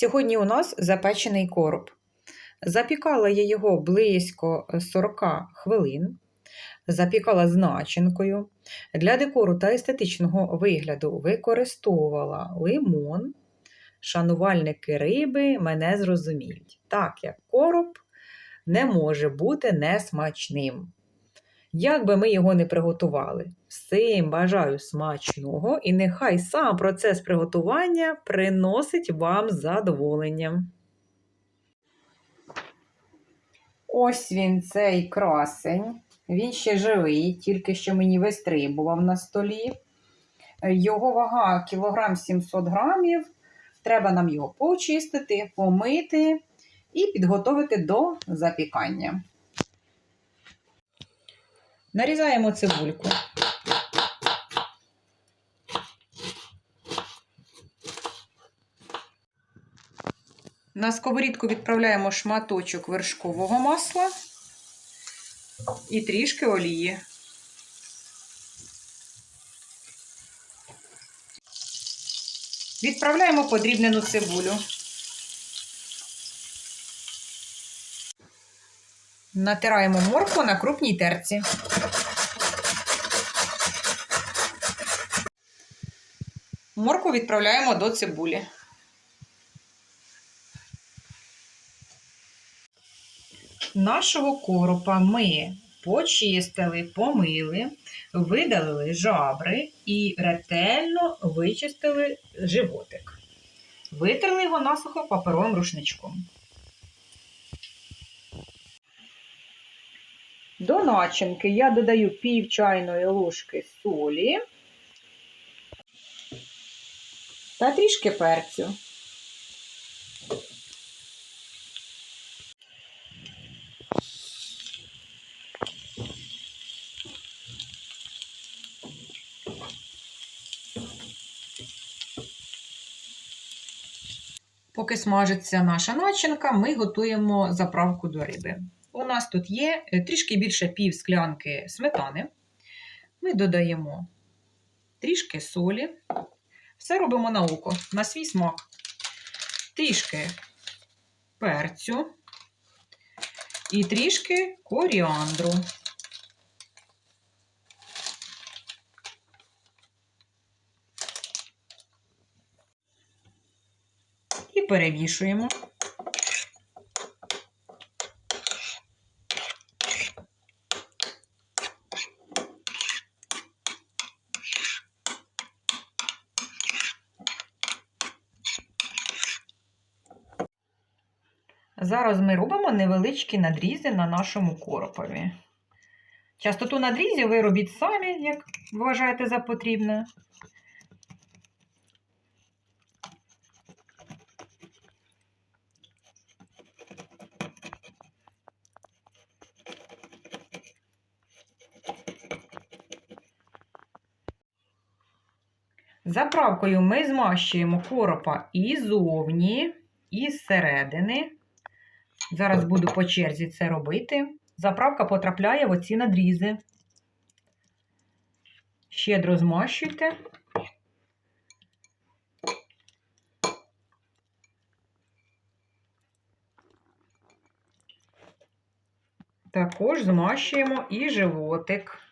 Сьогодні у нас запечений короб. Запікала я його близько 40 хвилин. Запікала з начинкою. Для декору та естетичного вигляду використовувала лимон. Шанувальники риби мене зрозуміють, так як короб не може бути несмачним. Як би ми його не приготували, всім бажаю смачного і нехай сам процес приготування приносить вам задоволення. Ось він, цей красень. Він ще живий, тільки що мені вистрибував на столі. Його вага кілограм 700 грамів. Треба нам його почистити, помити і підготовити до запікання. Нарізаємо цибульку. На сковорідку відправляємо шматочок вершкового масла і трішки олії. Відправляємо подрібнену цибулю. Натираємо моркву на крупній терці. Моркву відправляємо до цибулі. Нашого коропа ми почистили, помили, видалили жабри і ретельно вичистили животик. Витерли його насухо паперовим рушничком. До начинки я додаю пів чайної ложки солі та трішки перцю. Поки смажиться наша начинка, ми готуємо заправку до риби. У нас тут є е, трішки більше пів склянки сметани. Ми додаємо трішки солі. Все робимо на око, на свій смак. Трішки перцю і трішки коріандру. І перемішуємо. Зараз ми робимо невеличкі надрізи на нашому коропові. Частоту надрізів ви робіть самі, як вважаєте за потрібне. Заправкою ми змащуємо коропа і зовні, і зсередини. Зараз буду по черзі це робити. Заправка потрапляє в оці надрізи. Щедро змащуйте. Також змащуємо і животик.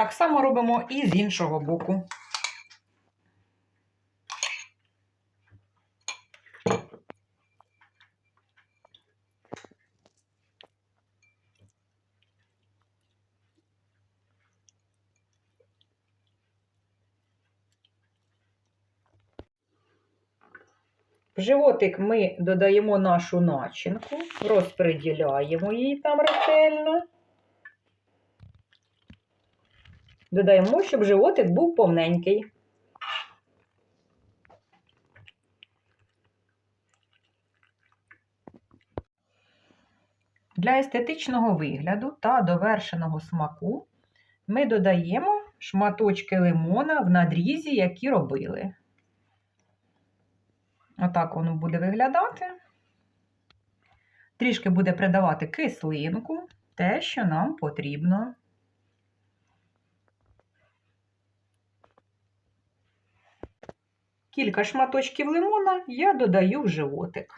Так само робимо і з іншого боку. В животик ми додаємо нашу начинку, розподіляємо її там ретельно. Додаємо, щоб животик був повненький. Для естетичного вигляду та довершеного смаку ми додаємо шматочки лимона в надрізі, які робили. Отак воно буде виглядати. Трішки буде придавати кислинку, те, що нам потрібно. Кілька шматочків лимона я додаю в животик.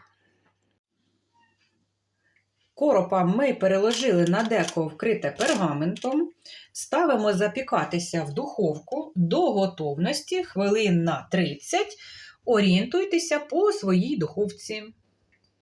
Коропа ми переложили на деко вкрите пергаментом, ставимо запікатися в духовку до готовності хвилин на 30. Орієнтуйтеся по своїй духовці.